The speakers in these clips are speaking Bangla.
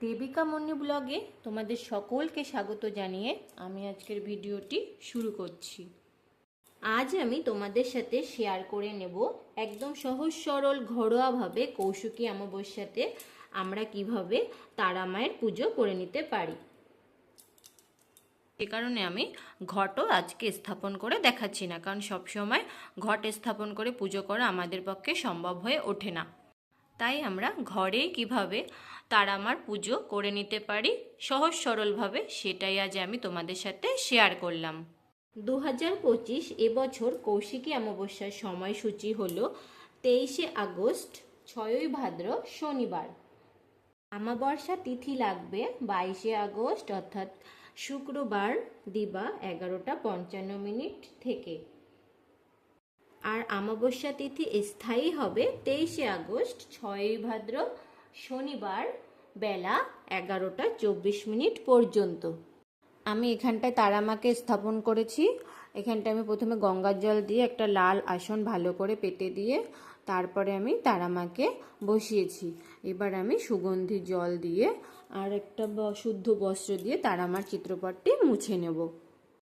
দেবিকা মন্নি ব্লগে তোমাদের সকলকে স্বাগত জানিয়ে আমি আজকের ভিডিওটি শুরু করছি। আজ আমি তোমাদের সাথে শেয়ার করে নেব একদম সহজ সরল ঘরোয়াভাবে কৌশিকী অমাবস্যাতে আমরা কীভাবে তারা মায়ের পুজো করে নিতে পারি। এ কারণে আমি ঘটও আজকে স্থাপন করে দেখাচ্ছি না, কারণ সবসময় ঘট স্থাপন করে পুজো করা আমাদের পক্ষে সম্ভব হয়ে ওঠে না। তাই আমরা ঘরেই কীভাবে তারামার পুজো করে নিতে পারি। সহজ সরলভাবে সেটাই আজ আমি তোমাদের সাথে শেয়ার করলাম। দু হাজার পঁচিশ এবছর কৌশিকী অমাবস্যার সময়সূচি হল তেইশে আগস্ট, ছয়ই ভাদ্র, শনিবার। আমাবর্ষা তিথি লাগবে বাইশে আগস্ট, অর্থাৎ শুক্রবার দিবা এগারোটা পঞ্চান্ন মিনিট থেকে। আর আমাবস্যা তিথি স্থায়ী হবে তেইশে আগস্ট, ছয়ই ভাদ্র শনিবার বেলা এগারোটা চব্বিশ মিনিট পর্যন্ত। আমি এখানটায় তারামাকে স্থাপন করেছি। এখানটায় আমি প্রথমে গঙ্গার জল দিয়ে একটা লাল আসন ভালো করে পেতে দিয়ে তারপরে আমি তারামাকে বসিয়েছি। এবার আমি সুগন্ধি জল দিয়ে আর একটা শুদ্ধ বস্ত্র দিয়ে তারামার চিত্রপটটি মুছে নেব।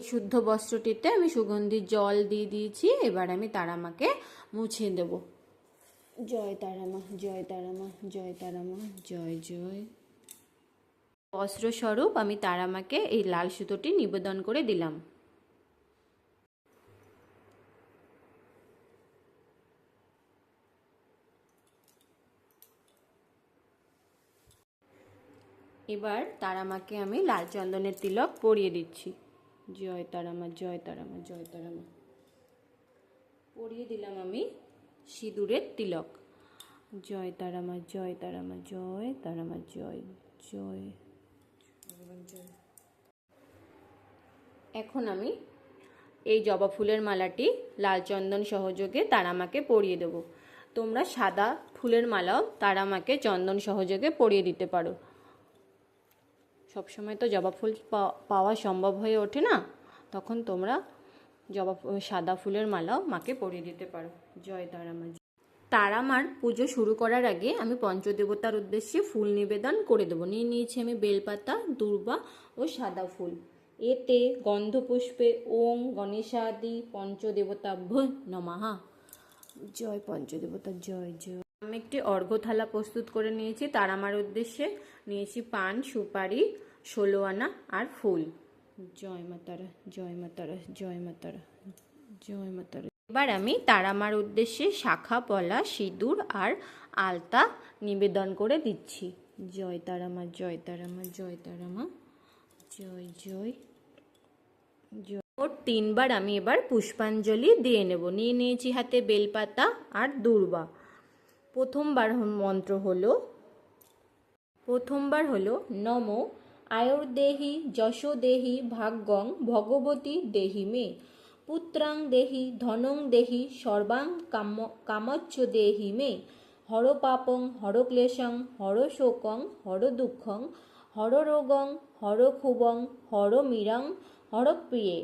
শুদ্ধ বস্ত্রটিতে আমি সুগন্ধি জল দিয়ে দিয়েছি। এবার আমি তারামাকে মুছে দেব। জয় তারামা জয় তারামা জয় তারামা জয় জয়। বস্ত্রস্বরূপ আমি তারামাকে এই লাল সুতোটি নিবেদন করে দিলাম। এবার তারামাকে আমি লাল চন্দনের তিলক পরিয়ে দিচ্ছি। জয় তারামা জয় তারামা জয় তারামা পরিয়ে দিলাম আমি সিঁদুরের তিলক। জয় তারামা জয় তারামা জয় তারামা জয় জয়। জয় এখন আমি এই জবা ফুলের মালাটি লাল চন্দন সহযোগে তারামাকে পরিয়ে দেব। তোমরা সাদা ফুলের মালাও তারামাকে চন্দন সহযোগে পরিয়ে দিতে পারো। সবসময় তো জবা ফুল পাওয়া সম্ভব হয়ে ওঠে না? তখন তোমরা জবা সাদা ফুলের মালাও মাকে পরিয়ে দিতে পারো। জয় তারামা তারামার পুজো শুরু করার আগে আমি পঞ্চদেবতার উদ্দেশ্যে ফুল নিবেদন করে দেবো। নিয়ে নিয়েছি আমি বেলপাতা, দুর্বা ও সাদা ফুল। এতে গন্ধপুষ্পে ওং গণেশাদি পঞ্চদেবতাভ্য নমাহা জয় পঞ্চদেবতা, জয় জয়। আমি একটি অর্ঘ্য থালা প্রস্তুত করে নিয়েছি। তার আমার উদ্দেশ্যে নিয়েছি পান, সুপারি, ষোলো আনা আর ফুল। জয় মাতারা জয় মাতারা জয় মাতারা জয় মাতারা। এবার আমি তারামার উদ্দেশ্যে শাখা, পলা, সিঁদুর আর আলতা নিবেদন করে দিচ্ছি। জয় তারামা জয় তারামা জয় তারামা, জয় জয় জয়। মোট তিনবার আমি এবার পুষ্পাঞ্জলি দিয়ে নেব। নিয়ে নিয়েছি হাতে বেলপাতা আর দূর্বা। প্রথমবার মন্ত্র হলো, প্রথমবার হলো নম আয়ুর্দেহি যশোদেহি ভাগ্যং ভগবতী দেহি মে। পুত্রাং দেহি ধনং দেহি সর্বাং কাম কামচ্ছ দেহি মে। হর পাপং হর ক্লেশং হর শোকং হর দুঃখং হর রোগং হর হর মীরাং হর প্রিয়ে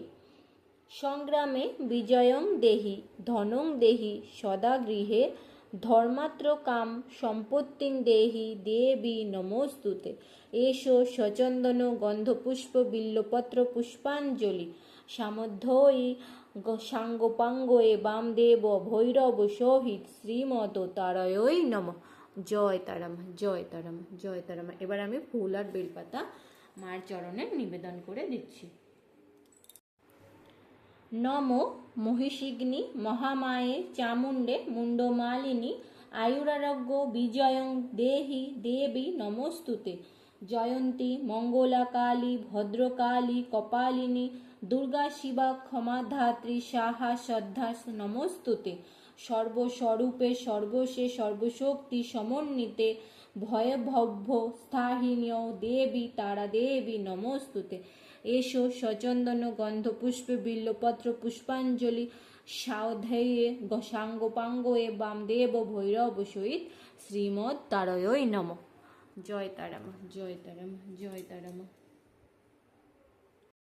সংগ্রামে বিজয়ং দেহি ধনং দেহি সদা গৃহে ধর্মাত্র কাম সম্পত্তিং দেহি দেবী নমস্তুতে। এসো সচন্দন গন্ধপুষ্প বিল্লপত্র পুষ্পাঞ্জলি। সামধ্যই সাঙ্গপাঙ্গয়ে বামদেব ভৈরব সহিত শ্রীমত তারয়ই নম। জয় তারামা জয় তারামা জয় তারামা। এবার আমি ফুল আর বেলপাতা মায়ের চরণে নিবেদন করে দিচ্ছি। নম মহিষিগ্নি মহামায়ে চামুণ্ডে মুণ্ডমালিনী আয়ুরারোগ্য বিজয়ং দেহি দেবী নমস্তুতে। জয়ন্তী মঙ্গলাকালী ভদ্রকালী কপালিনী দুর্গা শিবা ক্ষমাধাত্রী সাহা শ্রদ্ধা নমস্তুতে। সর্বস্বরূপে সর্বশে সর্বশক্তি সমন্বিতে ভয়ভব্য স্থাহিনীয় দেবী তারা দেবী নমস্তুতে। এসো সচন্দন গন্ধ পুষ্পে বিল্লপত্র পুষ্পাঞ্জলি সাধেয়ে সাঙ্গপাঙ্গয়ে বামদেব ভৈরব সহিত শ্রীমৎ তারয়ই নম। জয় তারামা জয় তারামা জয় তারামা।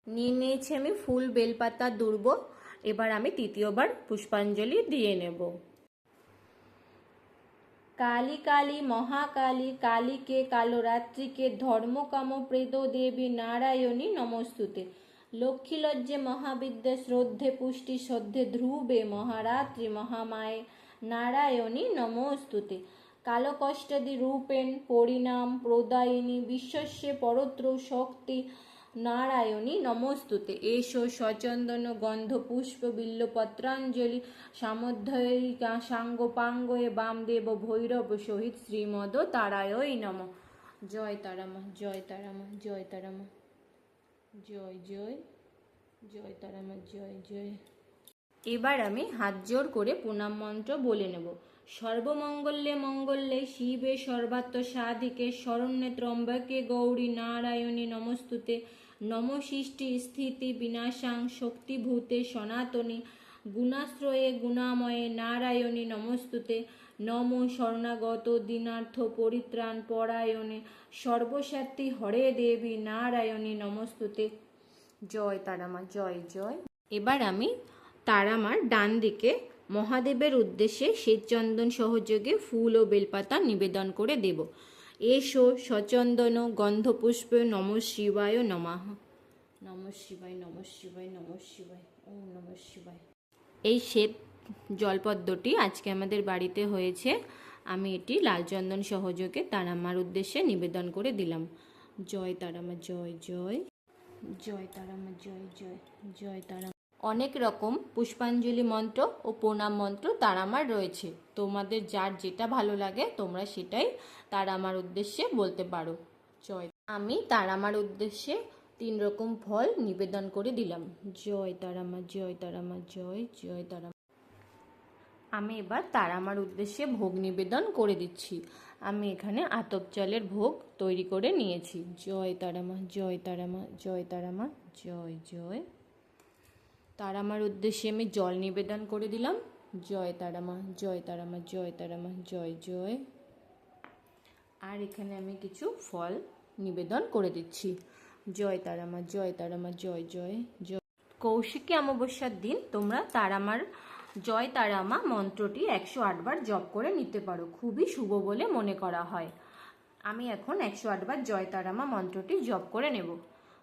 নিয়ে নিয়েছি আমি ফুল বেলপাতা দুর্ব, এবার আমি তৃতীয়বার পুষ্পাঞ্জলি দিয়ে নেব। কালী কালী মহাকালী, কালীকে কালরাত্রিকে ধর্মকাম প্রেদ দেবী নারায়ণী নমস্তুতে। লক্ষ্মী লজ্জে মহাবিদ্যা শ্রদ্ধে পুষ্টি শ্রদ্ধে ধ্রুবে মহারাত্রি মহামায়ে নারায়ণী নমস্তুতে। কালকষ্টদি রূপেণ, পরিণাম, প্রদায়িনী, বিশ্বস্যে পরত্র শক্তি নারায়ণী নমস্তুতে। এসো সচন্দন, গন্ধ, পুষ্প, বিল্ল, পত্রাঞ্জলি বিল্লপত্রাঞ্জলি সামধ্বয়িকা সাঙ্গপাঙ্গয়ে বামদেব, ভৈরব সহিত শ্রীমদ তারায়ই নম। জয় তারামা জয় তারামা জয় তারামা জয় জয় জয় তারামা জয় জয়। এবার আমি হাত জোর করে প্রণাম মন্ত্র বলে নেব। সর্বমঙ্গলে মঙ্গলে শিবে সর্বাত্ম সাধিকে শরণ্যে ত্রম্বকে গৌরী নারায়ণী নমস্তুতে। নম সৃষ্টি স্থিতি বিনাশাং শক্তিভূতে সনাতনী গুণাশ্রয়ে গুণাময়ে নারায়ণী নমস্তুতে নম শরণাগত দিনার্থ পরিত্রাণ পরায়ণে সর্বসাত্রী হরে দেবী নারায়ণী নমস্তুতে। জয় তারামা জয় জয়। এবার আমি তারামার ডান দিকে মহাদেবের উদ্দেশ্যে শ্বেতচন্দন সহযোগে ফুল ও বেলপাতা নিবেদন করে দেব। এসো সচন্দন গন্ধপুষ্প নম শিবায় নমাহ। নম শিবায় নম শিবায় নম শিবায়, ওম নম শিবায়। এই শ্বেত জলপদ্মটি আজকে আমাদের বাড়িতে হয়েছে। আমি এটি লাল চন্দন সহযোগে তারামার উদ্দেশ্যে নিবেদন করে দিলাম। জয় তারামা, জয় জয়। জয় তারামা, জয় জয় জয় তারা অনেক রকম পুষ্পাঞ্জলি মন্ত্র ও প্রণাম মন্ত্র তার আমার রয়েছে। তোমাদের যার যেটা ভালো লাগে, তোমরা সেটাই তার আমার উদ্দেশ্যে বলতে পারো। জয়। আমি তার আমার উদ্দেশ্যে তিন রকম ফল নিবেদন করে দিলাম। জয় তারামা জয় তারামা জয় জয় তারামা আমি এবার তার আমার উদ্দেশ্যে ভোগ নিবেদন করে দিচ্ছি। আমি এখানে আতপ চালের ভোগ তৈরি করে নিয়েছি। জয় তারামা জয় তারামা জয় তারামা জয় জয়। তারামার উদ্দেশ্যে আমি জল নিবেদন করে দিলাম। জয় তারামা জয় তারামা জয় তারামা, জয় জয়। আর এখানে আমি কিছু ফল নিবেদন করে দিচ্ছি। জয় তারামা জয় তারামা, জয় জয় জয়। কৌশিকী অমাবস্যার দিন তোমরা তারামার জয় তারামা মন্ত্রটি একশো আটবার জপ করে নিতে পারো। খুবই শুভ বলে মনে করা হয়। আমি এখন একশো আটবার জয় তারামা মন্ত্রটি জপ করে নেব।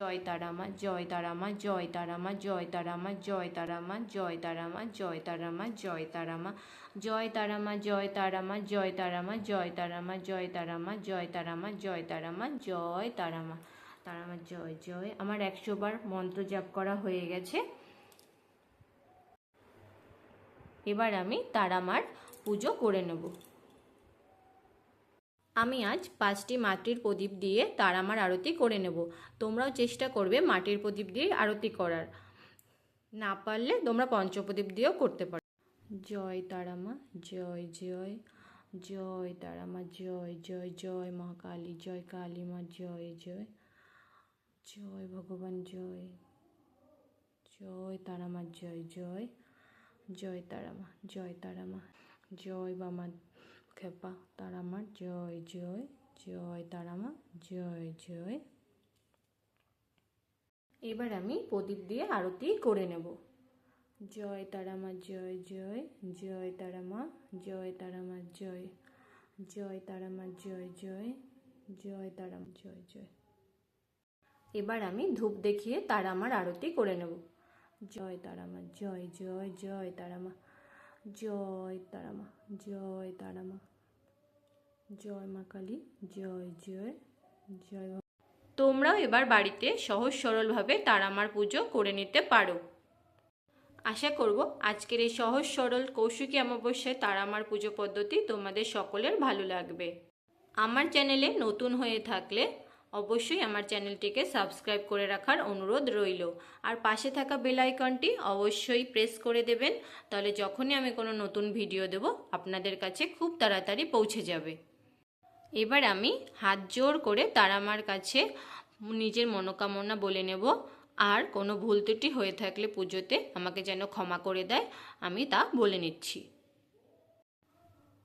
জয় তারামা জয় তারামা জয় তারামা জয় তারামা জয় তারামা জয় তারামা জয় তারামা জয় তারামা জয় তারামা জয় তারামা জয় তারামা জয় তারামা জয় তারামা জয় তারামা জয় তারামা জয় তারামা তারামা জয় জয় আমার একশো বার মন্ত্র জাপ করা হয়ে গেছে এবার আমি তারামার পুজো করে নেব আমি আজ পাঁচটি মাটির প্রদীপ দিয়ে তার আমার আরতি করে নেব। তোমরাও চেষ্টা করবে মাটির প্রদীপ দিয়ে আরতি করার। না পারলে তোমরা পঞ্চপ্রদীপ দিয়েও করতে পারো। জয় তারামা, জয় জয় জয় তারামা, জয় জয় জয় মা কালী জয় কালী মা জয় জয় জয়, ভগবান, জয় জয় তারামা, জয় জয় জয় তারামা জয় তারামা, জয় বামা খেপা, তারামা, জয় জয় জয়, তারামা, জয় জয়। এবার আমি প্রদীপ দিয়ে আরতি করে নেব। জয়, তারামা, জয় জয় জয়, তারামা জয় তারামা, জয় জয়, তারামা, জয় জয় জয়, তারামা, জয় জয়। এবার আমি ধূপ দেখিয়ে তারামার আরতি করে নেব। জয়, তারামা, জয় জয় জয়, তারামা জয় তারা তারামা, জয় তারা তারামা। জয় মা কালী, জয় জয় জয় তোমরাও এবার বাড়িতে সহজ সরলভাবে তারামার পুজো করে নিতে পারো। আশা করব আজকের এই সহজ সরল কৌশিকী অমাবস্যায় তারামার পুজো পদ্ধতি তোমাদের সকলের ভালো লাগবে। আমার চ্যানেলে নতুন হয়ে থাকলে অবশ্যই আমার চ্যানেলটিকে সাবস্ক্রাইব করে রাখার অনুরোধ রইল। আর পাশে থাকা বেল আইকনটি অবশ্যই প্রেস করে দেবেন, তাহলে যখনই আমি কোনো নতুন ভিডিও দেব, আপনাদের কাছে খুব তাড়াতাড়ি পৌঁছে যাবে। এবার আমি হাত জোর করে তারামার কাছে নিজের মনোকামনা বলে নেব। আর কোনো ভুল ত্রুটি হয়ে থাকলে পুজোতে আমাকে যেন ক্ষমা করে দেয়, আমি তা বলে নিচ্ছি।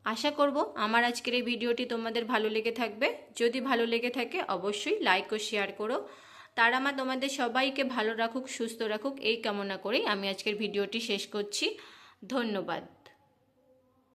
আশা করব আমার আজকের এই ভিডিওটি তোমাদের ভালো লেগে থাকবে। যদি ভালো লেগে থাকে, অবশ্যই লাইক ও শেয়ার করো। তার আমার তোমাদের সবাইকে ভালো রাখুক, সুস্থ রাখুক, এই কামনা করেই আমি আজকের ভিডিওটি শেষ করছি। ধন্যবাদ।